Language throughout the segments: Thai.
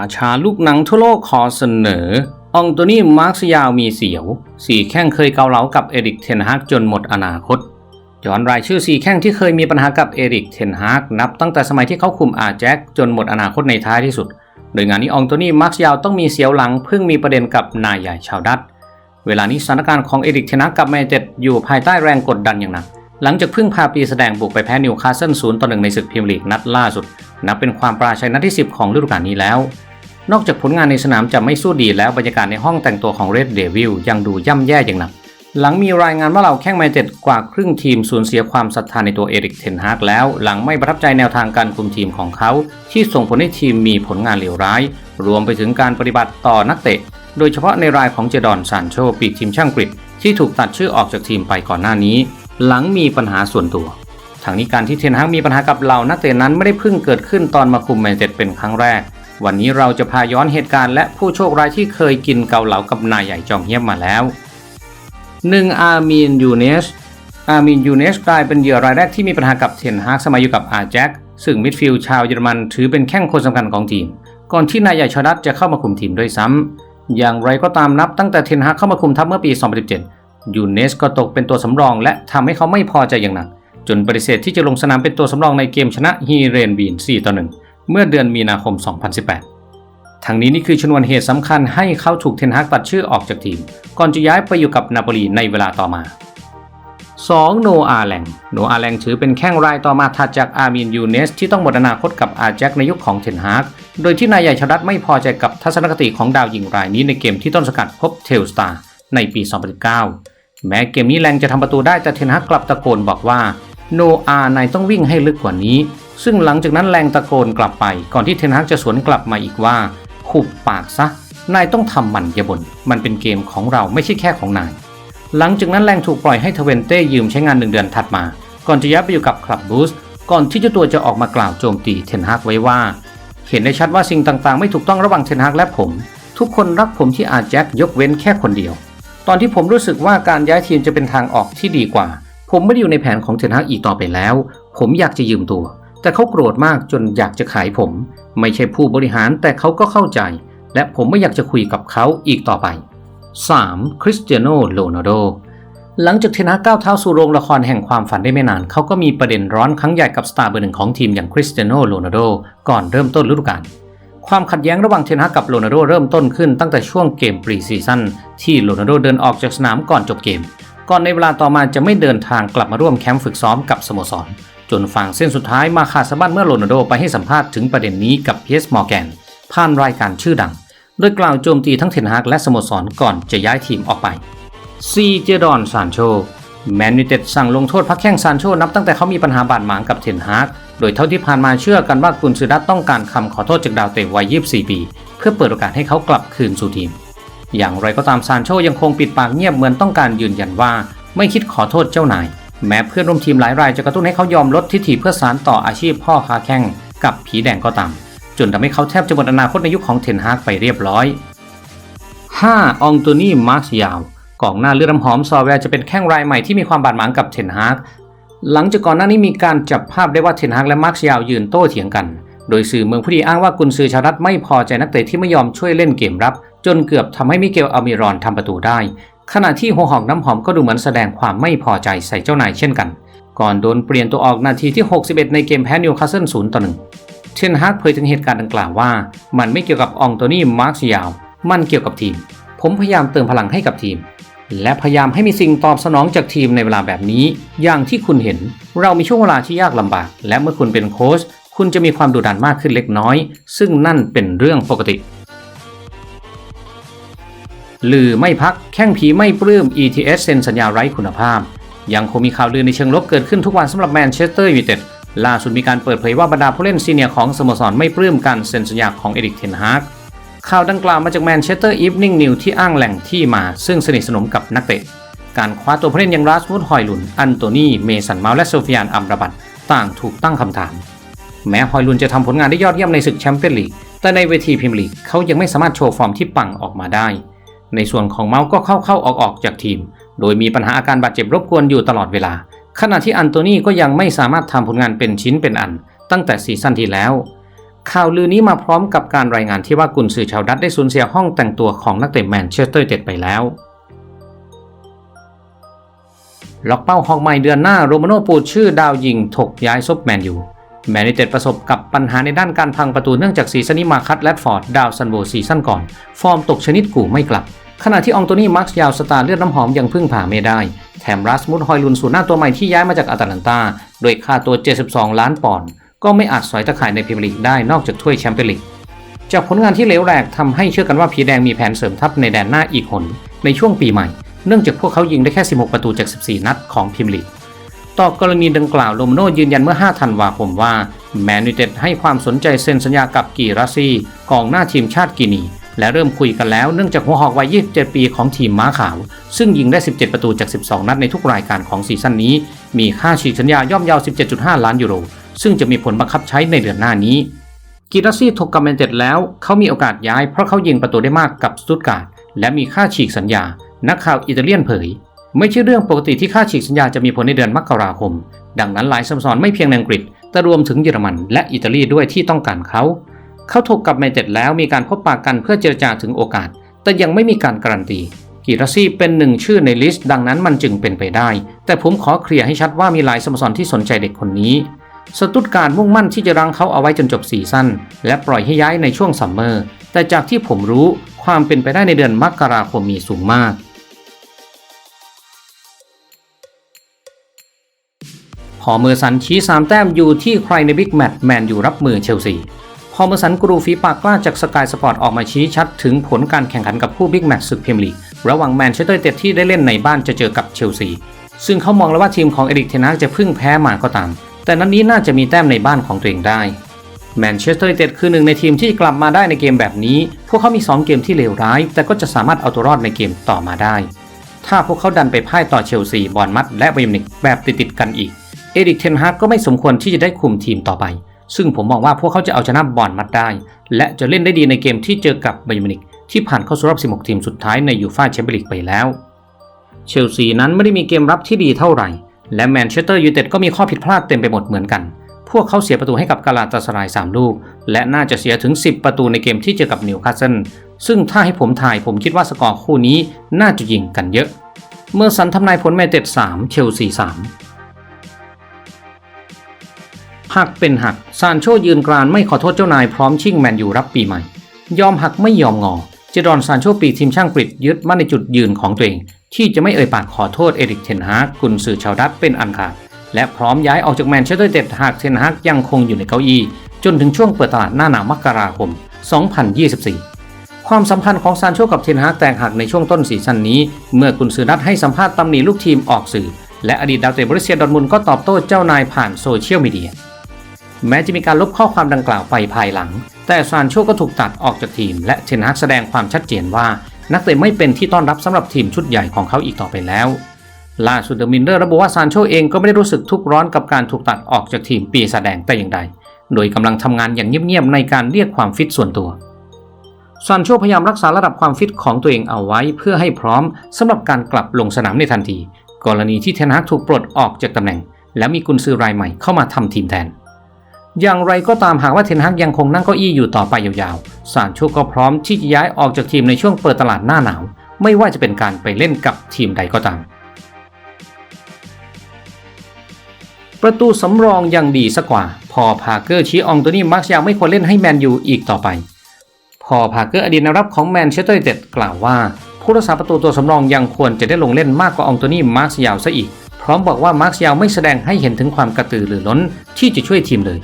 ราชาลูกหนังทั่วโลกขอเสนออองโตนี่มาร์คสยาวมีเสียว สี่แข้งเคยเกาเหลากับเอริกเทนฮากจนหมดอนาคตย้อนรายชื่อสี่แข้งที่เคยมีปัญหากับเอริกเทนฮากนับตั้งแต่สมัยที่เขาคุมอาแจ็คจนหมดอนาคตในท้ายที่สุด โดยงานนี้อองโตนี่มาร์คสยาวต้องมีเสียวหลังเพิ่งมีประเด็นกับนายใหญ่ชาวดัตเวลานี้สถานการณ์ของเอริกเทนฮากกับแมนเต็ดอยู่ภายใต้แรงกดดันอย่างหนักหลังจากเพิ่งพาปีแสดงบุกไปแพ้นิวคาสเซิลศูนย์ต่อหนึ่งในศึกพรีเมียร์ลีกนัดล่าสุด นับเป็นความปราชัยนัดที่ 10 ของฤดูกาลนี้แล้ว นอกจากผลงานในสนามจะไม่สู้ดีแล้วบรรยากาศในห้องแต่งตัวของเรดเดวิลยังดูย่ำแย่อย่างหนัก หลังมีรายงานว่าเราแข้งแมนเต็ดกว่าครึ่งทีมสูญเสียความศรัทธาในตัวเอริกเทนฮากแล้ว หลังไม่ประทับใจแนวทางการคุมทีมของเขา ที่ส่งผลให้ทีมมีผลงานเลวร้าย รวมไปถึงการปฏิบัติต่อนักเตะ โดยเฉพาะในรายของเจดอนซานโชปีกทีมช่างกรีกที่ถูกตัดชื่อออกจากทีมไปก่อนหน้านี้ หลังมีปัญหาส่วนตัวทางนี้การที่เทนฮากมีปัญหากับเหล่านักเตะนั้นไม่ได้เพิ่งเกิดขึ้นตอนมาคุมแมนเชสเตเป็นครั้งแรก วันนี้เราจะพาย้อนเหตุการณ์และผู้โชคร้ายที่เคยกินเกาเหลากับนายใหญ่จอมเฮี้ยมมาแล้ว 1. อาร์มีนยูเนส อาร์มินยูเนสกลายเป็นเหยื่อรายแรกที่มีปัญหากับเทนฮากสมัยอยู่กับอาแจ็คซึ่งมิดฟิลด์ชาวเยอรมันถือเป็นแข้งคนสำคัญของทีม ก่อนที่นายใหญ่ชาดัตจะเข้ามาคุมทีมด้วยซ้ำ อย่างไรก็ตามนับตั้งแต่เทนฮากเข้ามาคุมทัพเมื่อปี 2017 ยูเนสก็ตกเป็นตัวสำรอง และทำให้เขาไม่พอใจอย่างหนัก จนปฏิเสธที่จะลงสนามเป็นตัวสำรองในเกมชนะฮีเรนบีน4ต่อ1 เมื่อเดือนมีนาคม 2018 ทั้งนี้นี่คือชนวนเหตุสำคัญให้เขาถูกเทนฮากตัดชื่อออกจากทีม ก่อนจะย้ายไปอยู่กับนาโปลีในเวลาต่อมา 2. โนอาแลง โนอาแลงถือเป็นแข้งรายต่อมาถัดจากอาร์มินยูเนส ที่ต้องหมดอนาคตกับอาแจ็คในยุคของเทนฮากโดยที่นายใหญ่ชดัตไม่พอใจกับทัศนคติของดาวยิงรายนี้ในเกมที่ต้นสกัดพบเทลสตาร์ในปี 2019 แม้เกมนี้แลงจะทำประตูได้แต่เทนฮากกลับตะโกนบอกว่า โนอานายต้องวิ่งให้ลึกกว่านี้ ซึ่งหลังจากนั้นแรงตะโกนกลับไป ก่อนที่เทนฮากจะสวนกลับมาอีกว่าขุบปากซะ นายต้องทำมันอย่าบนมันเป็นเกมของเราไม่ใช่แค่ของนาย หลังจากนั้นแรงถูกปล่อยให้ทเวนเต้ยืมใช้งานหนึ่งเดือนถัดมา ก่อนจะย้ายไปอยู่กับคลับบูสก่อนที่เจ้าตัวจะออกมากล่าวโจมตีเทนฮากไว้ว่า เห็นได้ชัดว่าสิ่งต่างๆ ไม่ถูกต้องระหว่างเทนฮากและผม ทุกคนรักผมที่อาแจ็คยกเว้นแค่คนเดียว ตอนที่ผมรู้สึกว่าการย้ายทีมจะเป็นทางออกที่ดีกว่า ผมไม่ได้อยู่ในแผนของเทนฮากอีกต่อไปแล้ว ผมอยากจะยืมตัว แต่เขาโกรธมากจนอยากจะขายผม ไม่ใช่ผู้บริหารแต่เขาก็เข้าใจ และผมไม่อยากจะคุยกับเขาอีกต่อไป 3. คริสเตียโนโรนัลโดหลังจากเทนฮากก้าวเท้าสู่โรงละครแห่งความฝันได้ไม่นาน เขาก็มีประเด็นร้อนครั้งใหญ่กับสตาร์เบอร์หนึ่งของทีมอย่างคริสเตียโนโรนัลโดก่อนเริ่มต้นฤดูกาลความขัดแย้งระหว่างเทนฮากกับโรนัลโดเริ่มต้นขึ้นตั้งแต่ช่วงเกมปรีซีซั่นที่โรนัลโดเดินออกจากสนามก่อนจบเกม ก่อนในเวลาต่อมาจะไม่เดินทางกลับมาร่วมแคมป์ฝึกซ้อมกับสโมสร จนฝั่งเส้นสุดท้ายมาขาดสะบั้นเมื่อโรนัลโดไปให้สัมภาษณ์ถึงประเด็นนี้กับเพียสมอร์แกนผ่านรายการชื่อดัง โดยกล่าวโจมตีทั้งเทนฮากและสโมสรก่อนจะย้ายทีมออกไปซีเจดอนซานโชแมนยูเต็ดสั่งลงโทษพักแข้งซานโชนับตั้งแต่เขามีปัญหาบาดหมางกับเทนฮากโดยเท่าที่ผ่านมาเชื่อกันว่ากุนซือดัตต้องการคำขอโทษจากดาวเตะวัย 24 ปี เพื่อเปิดโอกาสให้เขากลับคืนสู่ทีม อย่างไรก็ตามซานโชยังคงปิดปากเงียบเหมือนต้องการยืนยันว่า ไม่คิดขอโทษเจ้านาย แม้เพื่อนร่วมทีมหลายรายจะกระตุ้นให้เขายอมลดทิฐิเพื่อสานต่ออาชีพพ่อค้าแข้งกับผีแดงก็ตามจนทำให้เขาแทบจะหมดอนาคตในยุคของเทนฮากไปเรียบร้อย 5. องโตนี่มาร์ชยาวกองหน้าเลือดน้ำหอมซอแวร์จะเป็นแข้งรายใหม่ที่มีความบาดหมางกับเทนฮากหลังจากก่อนหน้านี้มีการจับภาพได้ว่าเทนฮากและมาร์ชยาวยืนโต้เถียงกัน โดยสื่อเมืองผู้ดีอ้างว่ากุนซือชาวรัฐไม่พอใจนักเตะที่ไม่ยอมช่วยเล่นเกมรับ จนเกือบทำให้มิเกลอามิรอนทำประตูได้ ขณะที่หัวหอกน้ำหอมก็ดูเหมือนแสดงความไม่พอใจใส่เจ้านายเช่นกัน ก่อนโดนเปลี่ยนตัวออกนาทีที่ 61 ในเกมแพ้นิวคาสเซิล0ต่อ1เทนฮากเผยถึงเหตุการณ์ดังกล่าวว่า มันไม่เกี่ยวกับองโตนี่มาร์ชยาว มันเกี่ยวกับทีม ผมพยายามเติมพลังให้กับทีม และพยายามให้มีสิ่งตอบสนองจากทีมในเวลาแบบนี้ อย่างที่คุณเห็น เรามีช่วงเวลาที่ยากลำบาก และเมื่อคุณเป็นโค้ชคุณจะมีความดุดันมากขึ้นเล็กน้อย ซึ่งนั่นเป็นเรื่องปกติ ลือไม่พักแข้งผีไม่ปลื้ม ETS เซ็นสัญญาไร้คุณภาพ ยังคงมีข่าวลือในเชิงลบเกิดขึ้นทุกวันสำหรับแมนเชสเตอร์ยูไนเต็ดล่าสุดมีการเปิดเผยว่าบรรดาผู้เล่นซีเนียร์ของสโมสรไม่ปลื้มการเซ็นสัญญาของเอริกเทนฮากข่าวดังกล่าวมาจากแมนเชสเตอร์อีฟนิ่งนิวที่อ้างแหล่งที่มา ซึ่งสนิทสนมกับนักเตะ การคว้าตัวผู้เล่นอย่างราสมุดฮอยลุน อันโตนีเมสันเมาและโซฟิยานอัมราบัตต่างถูกตั้งคำถาม แม้ฮอยลุนจะทำผลงานได้ยอดเยี่ยมในศึกแชมเปี้ยนลีกแต่ในเวทีพรีเมียร์ลีกเขายังไม่สามารถโชว์ฟอร์มที่ปังออกมาได้ ในส่วนของเมาส์ก็เข้าเข้าออกออกจากทีม โดยมีปัญหาอาการบาดเจ็บรบกวนอยู่ตลอดเวลา ขณะที่อันโตนีก็ยังไม่สามารถทำผลงานเป็นชิ้นเป็นอัน ตั้งแต่ซีซั่นที่แล้ว ข่าวลือนี้มาพร้อมกับการรายงานที่ว่ากุนซือชาวดัตได้สูญเสียห้องแต่งตัวของนักเตะแมนเชสเตอร์เต็ดไปแล้วล็อกเป้าฮอกใหม่เดือนหน้าโรมาโนปูดชื่อดาวยิงถกย้ายซบแมนยูแมนยูเต็ดประสบกับปัญหาในด้านการพังประตูเนื่องจากซีซันนี้มาคัตแรดฟอร์ดดาวซันโบซีซั่นก่อน ฟอร์มตกชนิดกูไม่กลับ ขณะที่อองโตนี่มาร์คยาวสตาร์เลือดน้ำหอมยังพึ่งผ่าไม่ได้ แถมรัสมุดฮอยลุนสูนหน้าตัวใหม่ที่ย้ายมาจากอาตแลนตาโดยค่าตัว 72 ล้านปอนด์ก็ไม่อาจสอยตะข่ายในพรีเมียร์ลีกได้นอกจากถ้วยแชมเปี้ยนลีกจากผลงานที่เลวแหลกทำให้เชื่อกันว่าผีแดงมีแผนเสริมทัพในแดนหน้าอีกหนในช่วงปีใหม่ เนื่องจากพวกเขายิงได้แค่ 16 ประตูจาก 14 นัดของพรีเมียร์ลีกต่อกรณีดังกล่าวโรมโนยืนยันเมื่อ 5 ธันวาคมว่า แมนยูเต็ดให้ความสนใจเซ็นสัญญากับกีราซีกองหน้าทีมชาติกินี และเริ่มคุยกันแล้วเนื่องจากหัวหอกวัย 27 ปีของทีมม้าขาว ซึ่งยิงได้ 17 ประตูจาก 12 นัดในทุกรายการของซีซั่นนี้ มีค่าฉีกสัญญาย่อมเยาว 17.5 ล้านยูโร ซึ่งจะมีผลบังคับใช้ในเดือนหน้านี้กิราซี่ถกกับแมนเต็ดแล้ว เขามีโอกาสย้ายเพราะเขายิงประตูได้มากกับสตุตการ์ดและมีค่าฉีกสัญญา นักข่าวอิตาเลียนเผย ไม่ใช่เรื่องปกติที่ค่าฉีกสัญญาจะมีผลในเดือนมกราคม ดังนั้นหลายสโมสรไม่เพียงในอังกฤษแต่รวมถึงเยอรมันและอิตาลีด้วยที่ต้องการเขา เขาถกกับแมนเต็ดแล้วมีการพบปากกันเพื่อเจรจาถึงโอกาส แต่ยังไม่มีการการันตีกิราซี่เป็นหนึ่งชื่อในลิสต์ดังนั้นมันจึงเป็นไปได้ แต่ผมขอเคลียร์ให้ชัดว่ามีหลายสโมสรที่สนใจเด็กคนนี้ สตุตการดมุ่งมั่นที่จะรังเขาเอาไว้จนจบซีซั่นและปล่อยให้ย้ายในช่วงซัมเมอร์ แต่จากที่ผมรู้ความเป็นไปได้ในเดือนมกราคมมีสูงมากพอเมอร์สันชี้3แต้มอยู่ที่ใครในบิ๊กแมตช์แมนอยู่รับมือเชลซี อเมอร์สันกรูฟีปากกล้าจากสกายสปอร์ตออกมาชี้ชัดถึงผลการแข่งขันกับคู่บิ๊กแมตช์ศึกพรีเมียร์ลีกระหว่างแมนเชสเตอร์ยูไนเต็ดที่ได้เล่นในบ้านจะเจอกับเชลซี ซึ่งเขามองแล้วว่าทีมของเอริกเทนากจะพึ่งแพ้มาก็ตาม แต่นั้นนี้น่าจะมีแต้มในบ้านของตัวเองได้แมนเชสเตอร์ยูไนเต็ดคือหนึ่งในทีมที่กลับมาได้ในเกมแบบนี้ พวกเขามี 2 เกมที่เลวร้าย แต่ก็จะสามารถเอาตัวรอดในเกมต่อมาได้ ถ้าพวกเขาดันไปพ่ายต่อเชลซี บอร์นมัดและไบมินิกแบบติดๆกันอีก เอริกเทนฮากก็ไม่สมควรที่จะได้คุมทีมต่อไป ซึ่งผมมองว่าพวกเขาจะเอาชนะบอนมัดได้ และจะเล่นได้ดีในเกมที่เจอกับไบรมินิกที่ผ่านเข้าสู่รอบ 16 ทีมสุดท้ายในยูฟ่าแชมเปี้ยนลีกไปแล้ว เชลซีนั้นไม่ได้มีเกมรับที่ดีเท่าไหร่ และแมนเชสเตอร์ยูไนเต็ดก็มีข้อผิดพลาดเต็มไปหมดเหมือนกัน พวกเขาเสียประตูให้กับกาลาตาสราย 3 ลูก และน่าจะเสียถึง 10 ประตูในเกมที่เจอกับนิวคาสเซิลซึ่งถ้าให้ผมถ่ายผมคิดว่าสกอร์คู่นี้น่าจะยิงกันเยอะ เมื่อสันทำนายผลแมนเต็ด3เชลซี3 หักเป็นหัก ซานโชยืนกรานไม่ขอโทษเจ้านายพร้อมชิ่งแมนยูรับปีใหม่ ยอมหักไม่ยอมงอ เจดอนซานโชปีทีมช่างกรีกยึดมั่นในจุดยืนของตัวเอง ที่จะไม่เอ่ยปากขอโทษเอริกเทนฮากกุนซือชาวดัตเป็นอันขาด และพร้อมย้ายออกจากแมนเชสเตอร์เต็ดหากเทนฮากยังคงอยู่ในเก้าอี้ จนถึงช่วงเปิดตลาดหน้าหนาวมกราคม 2024ความสัมพันธ์ของซานโชกับเทนฮากแตกหักในช่วงต้นซีซั่นนี้ เมื่อกุนซือนัดให้สัมภาษณ์ตำหนิลูกทีมออกสื่อ และอดีตดาวเตะบริเซียดอร์ทมุนก็ตอบโต้เจ้านายผ่านโซเชียลมีเดีย แม้จะมีการลบข้อความดังกล่าวไปภายหลัง แต่ซานโชก็ถูกตัดออกจากทีม และเทนฮากแสดงความชัดเจนว่า นักเตะไม่เป็นที่ต้อนรับสำหรับทีมชุดใหญ่ของเขาอีกต่อไปแล้ว ล่าสุดเดอมินเดอร์ระบุว่าซานโชเองก็ไม่ได้รู้สึกทุกข์ร้อนกับการถูกตัดออกจากทีมปีศาจแดงแต่อย่างใด โดยกำลังทำงานอย่างเงียบๆในการเรียกความฟิตส่วนตัวซานโชพยายามรักษาระดับความฟิตของตัวเองเอาไว้ เพื่อให้พร้อมสำหรับการกลับลงสนามในทันที กรณีที่เทนฮากถูกปลดออกจากตำแหน่ง และมีกุนซือรายใหม่เข้ามาทำทีมแทน อย่างไรก็ตามหากว่าเทนฮากยังคงนั่งเก้าอี้อยู่ต่อไปยาวๆซานโชก็พร้อมที่จะย้ายออกจากทีมในช่วงเปิดตลาดหน้าหนาว ไม่ว่าจะเป็นการไปเล่นกับทีมใดก็ตาม ประตูสำรองยังดีสักกว่า พอพาเกอร์ชี้อองโตนี่มาร์กยาวไม่ควรเล่นให้แมนยูอีกต่อไป พอพาเกอร์อดีตนักรับของแมนเชสเตอร์ยูไนเต็ดกล่าวว่าผู้รักษาประตูตัวสำรองยังควรจะได้ลงเล่นมากกว่าอองโตนี่มาร์กยาวซะอีก พร้อมบอกว่ามาร์กยาวไม่แสดงให้เห็นถึงความกระตือรือร้นที่จะช่วยทีมเลย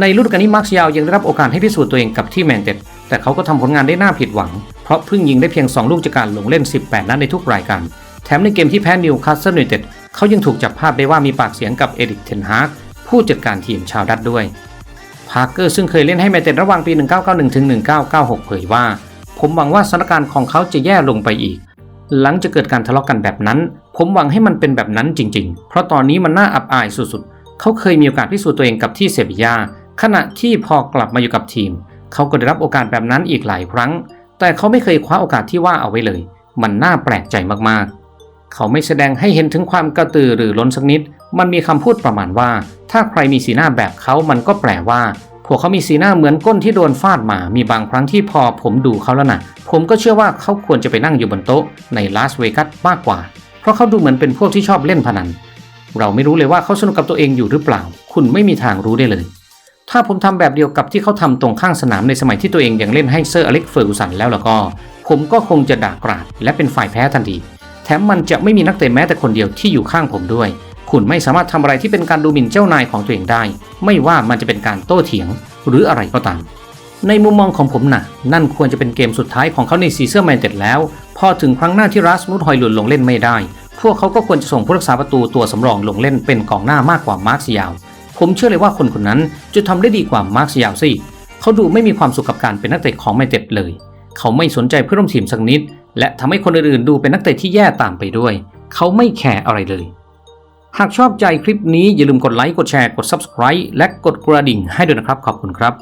ในฤดูกาลนี้มาร์กยาวยังได้รับโอกาสให้พิสูจน์ตัวเองกับที่แมนเต็ดแต่เขาก็ทำผลงานได้น่าผิดหวัง เพราะเพิ่งยิงได้เพียง 2 ลูกจากการลงเล่น 18 นัดในทุกรายการ แถมในเกมที่แพ้นิวคาสเซิลยูไนเต็ดเขายังถูกจับภาพได้ว่ามีปากเสียงกับเอริกเทนฮากผู้จัดการทีมชาวดัตด้วย พาร์เกอร์ซึ่งเคยเล่นให้แมนเต็ดระหว่างปี 1991ถึง1996 เผยว่า ผมหวังว่าสถานการณ์ของเขาจะแย่ลงไปอีก หลังจะเกิดการทะเลาะกันแบบนั้น ผมหวังให้มันเป็นแบบนั้นจริง ๆ เพราะตอนนี้มันน่าอับอายสุดๆ เขาเคยมีโอกาสพิสูจน์ตัวเองกับที่เซบียา ขณะที่พอกลับมาอยู่กับทีม เขาก็ได้รับโอกาสแบบนั้นอีกหลายครั้ง แต่เขาไม่เคยคว้าโอกาสที่ว่าเอาไว้เลย มันน่าแปลกใจมากๆ เขาไม่แสดงให้เห็นถึงความกระตือรือร้นสักนิด มันมีคำพูดประมาณว่า ถ้าใครมีสีหน้าแบบเขามันก็แปลว่าพวกเขามีสีหน้าเหมือนก้นที่โดนฟาดมา มีบางครั้งที่พอผมดูเขาแล้วนะผมก็เชื่อว่าเขาควรจะไปนั่งอยู่บนโต๊ะในลาสเวกัสมากกว่า เพราะเขาดูเหมือนเป็นพวกที่ชอบเล่นพนัน เราไม่รู้เลยว่าเขาสนุกกับตัวเองอยู่หรือเปล่า คุณไม่มีทางรู้ได้เลย ถ้าผมทำแบบเดียวกับที่เขาทำตรงข้างสนามในสมัยที่ตัวเองยังเล่นให้เซอร์อเล็กเฟอร์กูสันแล้วแล้วก็ ผมก็คงจะด่ากราดและเป็นฝ่ายแพ้ทันที แถมมันจะไม่มีนักเตะแม้แต่คนเดียวที่อยู่ข้างผมด้วย คุณไม่สามารถทำอะไรที่เป็นการดูหมิ่นเจ้านายของตัวเองได้ ไม่ว่ามันจะเป็นการโต้เถียงหรืออะไรก็ตาม ในมุมมองของผมนะนั่นควรจะเป็นเกมสุดท้ายของเขาในซีเซอร์แมนเต็ดแล้ว พอถึงครั้งหน้าที่รัสมุดฮอยลุนลงเล่นไม่ได้ พวกเขาก็ควรจะส่งผู้รักษาประตูตัวสำรองลงเล่นเป็นกองหน้ามากกว่ามาร์คสยาว ผมเชื่อเลยว่าคนคนนั้นจะทำได้ดีกว่ามาร์คสยาวสิเขาดูไม่มีความสุขกับการเป็นนักเตะของแมนเจ็ดเลย เขาไม่สนใจเพื่อนร่วมทีมสักนิด และทำให้คนอื่นๆดูเป็นนักเตะที่แย่ตามไปด้วย เขาไม่แคร์อะไรเลย หากชอบใจคลิปนี้อย่าลืมกดไลค์กดแชร์กด Subscribe และกดกระดิ่งให้ด้วยนะครับขอบคุณครับ